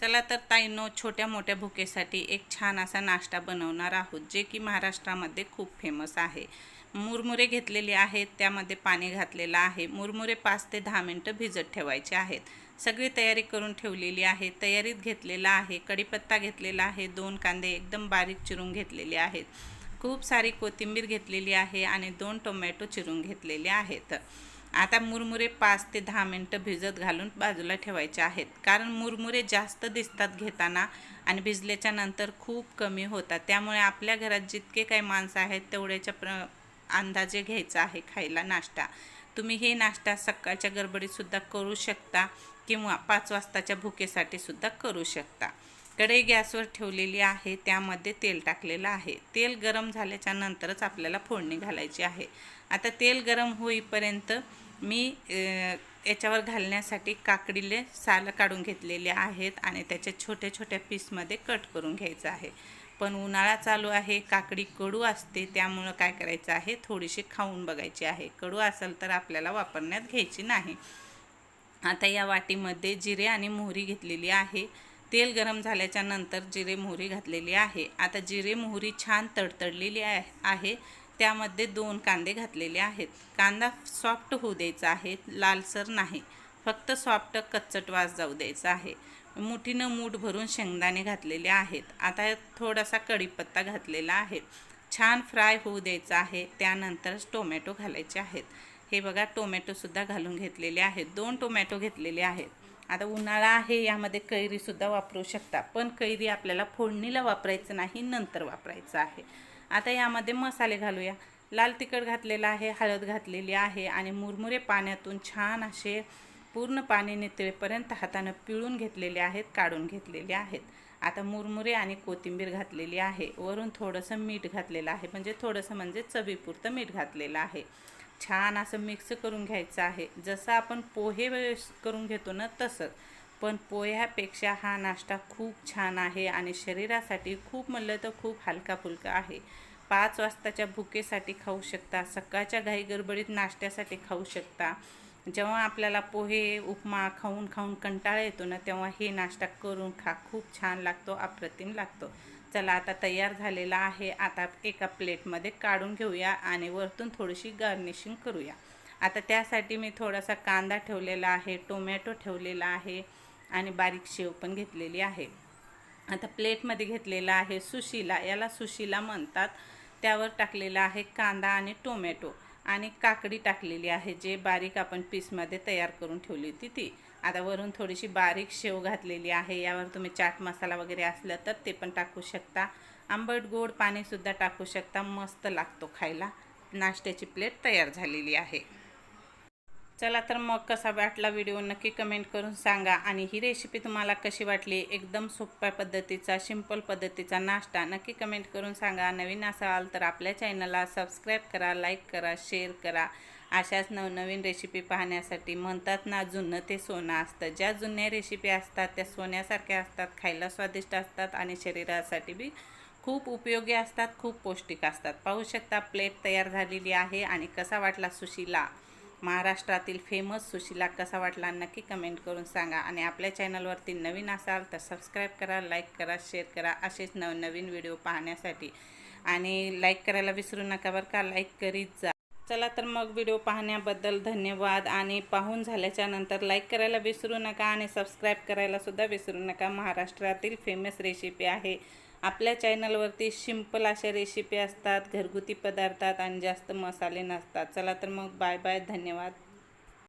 चला तर ताईनो छोट्या मोठ्या भुकेसाठी एक छान असा नाश्ता बनवणार आहोत जे की महाराष्ट्रामध्ये खूप फेमस आहे. मुरमुरे घेतलेले आहेत त्यामध्ये पाणी घातलेलं आहे. मुरमुरे पाच ते दहा मिनटं भिजत ठेवायचे आहेत. सगळी तयारी करून ठेवलेली आहे. तयारीत घेतलेला आहे कढीपत्ता घेतलेला आहे दोन कांदे एकदम बारीक चिरून घेतलेले आहेत. खूप सारी कोथिंबीर घेतलेली आहे आणि दोन टोमॅटो चिरून घेतलेले आहेत. आता मुरमुरे पाच ते दहा मिनटं भिजत घालून बाजूला ठेवायचे आहेत. कारण मुरमुरे जास्त दिसतात घेताना आणि भिजल्याच्या नंतर खूप कमी होतात. त्यामुळे आपल्या घरात जितके काही माणसं आहेत तेवढ्याच्या प्र अंदाजे घ्यायचा आहे खायला नाश्ता. तुम्ही हे नाश्ता सकाळच्या गडबडीतसुद्धा करू शकता किंवा पाच वाजताच्या भुकेसाठी सुद्धा करू शकता. कढई गॅसवर ठेवलेली आहे त्यामध्ये तेल टाकलेलं आहे. तेल गरम झाल्याच्या नंतरच आपल्याला फोडणी घालायची आहे. आता तेल गरम होईपर्यंत मी याच्यावर घालण्यासाठी काकडीले सालं काढून घेतलेले आहेत आणि त्याच्या छोट्या छोट्या पीसमध्ये कट करून घ्यायचं आहे. पण उन्हाळा चालू आहे काकडी कडू असते त्यामुळं काय करायचं आहे थोडीशी खाऊन बघायची आहे. कडू असेल तर आपल्याला वापरण्यात घ्यायची नाही. आता या वाटीमध्ये जिरे आणि मोहरी घेतलेली आहे. तेल गरम झाल्याच्यानंतर जिरे मोहरी घातलेली आहे. आता जिरे मोहरी छान तडतडलेली आहे त्यामध्ये दोन कांदे घातलेले आहेत. कांदा सॉफ्ट होऊ द्यायचा आहे लालसर नाही. फक्त सॉफ्ट कच्चट वास जाऊ द्यायचा आहे. मुठीनं मूठ भरून शेंगदाणे घातलेले आहेत. आता थोडासा कढीपत्ता घातलेला आहे. छान फ्राय होऊ द्यायचा आहे. त्यानंतरच टोमॅटो घालायचे आहेत. हे बघा टोमॅटोसुद्धा घालून घेतलेले आहेत. दोन टोमॅटो घेतलेले आहेत. आता उन्हाळा आहे यामध्ये कैरीसुद्धा वापरू शकता. पण कैरी आपल्याला फोडणीला वापरायचं नाही नंतर वापरायचं आहे. आता यामध्ये मसाले घालूया. लाल तिखट घातलेलं आहे हळद घातलेली आहे आणि मुरमुरे पाण्यातून छान असे पूर्ण पाणी नितळेपर्यंत हातानं पिळून घेतलेले आहेत काढून घेतलेले आहेत. आता मुरमुरे आणि कोथिंबीर घातलेली आहे. वरून थोडंसं मीठ घातलेलं आहे. म्हणजे थोडंसं म्हणजे चवीपुरतं मीठ घातलेलं आहे. छान असं मिक्स करून घ्यायचं आहे. जसं आपण पोहे करून घेतो ना तसंच. पण पोह्यापेक्षा हा नाश्ता खूप छान आहे आणि शरीरासाठी खूप म्हणलं तर खूप हलका फुलका आहे. पाच वाजताच्या भुकेसाठी खाऊ शकता सकाळच्या घाई गडबडीत नाश्त्यासाठी खाऊ शकता. जेव्हा आपल्याला पोहे उपमा खाऊन खाऊन कंटाळा येतो ना तेव्हा हे नाश्ता करून खा. खूप छान लागतो अप्रतिम लागतो. चला आता तयार झालेला आहे. आता एका प्लेटमध्ये काढून घेऊया आणि वरतून थोडीशी गार्निशिंग करूया. आता त्यासाठी मी थोडासा कांदा ठेवलेला आहे टोमॅटो ठेवलेला आहे आणि बारीक शेव पण घेतलेली आहे. आता प्लेटमध्ये घेतलेला आहे सुशिला. याला सुशिला म्हणतात. त्यावर टाकलेला आहे कांदा आणि टोमॅटो. आणि काकडी टाकलेली आहे जे बारीक आपण पीसमध्ये तयार करून ठेवली होती ती. आता वरून थोडीशी बारीक शेव घातलेली आहे यावर तुम्ही चाट मसाला वगैरे असलं तर ते पण टाकू शकता. आंबट गोड पाणीसुद्धा टाकू शकता मस्त लागतो खायला. नाश्त्याची प्लेट तयार झालेली आहे. चला तर मग कसा वाटला व्हिडिओ नक्की कमेंट करून सांगा. आणि ही रेसिपी तुम्हाला कशी वाटली? एकदम सोप्या पद्धतीचा सिंपल पद्धतीचा नाश्ता नक्की कमेंट करून सांगा. नवीन असाल तर आपल्या चॅनलला सबस्क्राईब करा लाईक करा शेअर करा. अशाच नवनवीन रेसिपी पाहण्यासाठी म्हणतात ना जुनं ते सोनं असतं. ज्या जुन्या रेसिपी असतात त्या सोन्यासारख्या असतात खायला स्वादिष्ट असतात आणि शरीरासाठी बी खूप उपयोगी असतात खूप पौष्टिक असतात. पाहू शकता प्लेट तयार झालेली आहे आणि कसा वाटला सुशीला? महाराष्ट्रातील फेमस सुशिला कसा वाटला नक्की कमेंट करून सांगा. आणि आपल्या चॅनलवरती नवीन असाल तर सबस्क्राईब करा लाईक करा शेअर करा असेच नवनवीन व्हिडिओ पाहण्यासाठी. आणि लाईक करायला विसरू नका बरं का लाईक करीत जा. चला तर मग व्हिडिओ पाहण्याबद्दल धन्यवाद. आणि पाहून झाल्याच्यानंतर लाईक करायला विसरू नका आणि सबस्क्राईब करायलासुद्धा विसरू नका. महाराष्ट्रातील फेमस रेसिपी आहे. आपल्या चॅनलवरती सिंपल अशा रेसिपी असतात घरगुती पदार्थात आणि जास्त मसाले नसतात. चला तर मग बाय बाय धन्यवाद.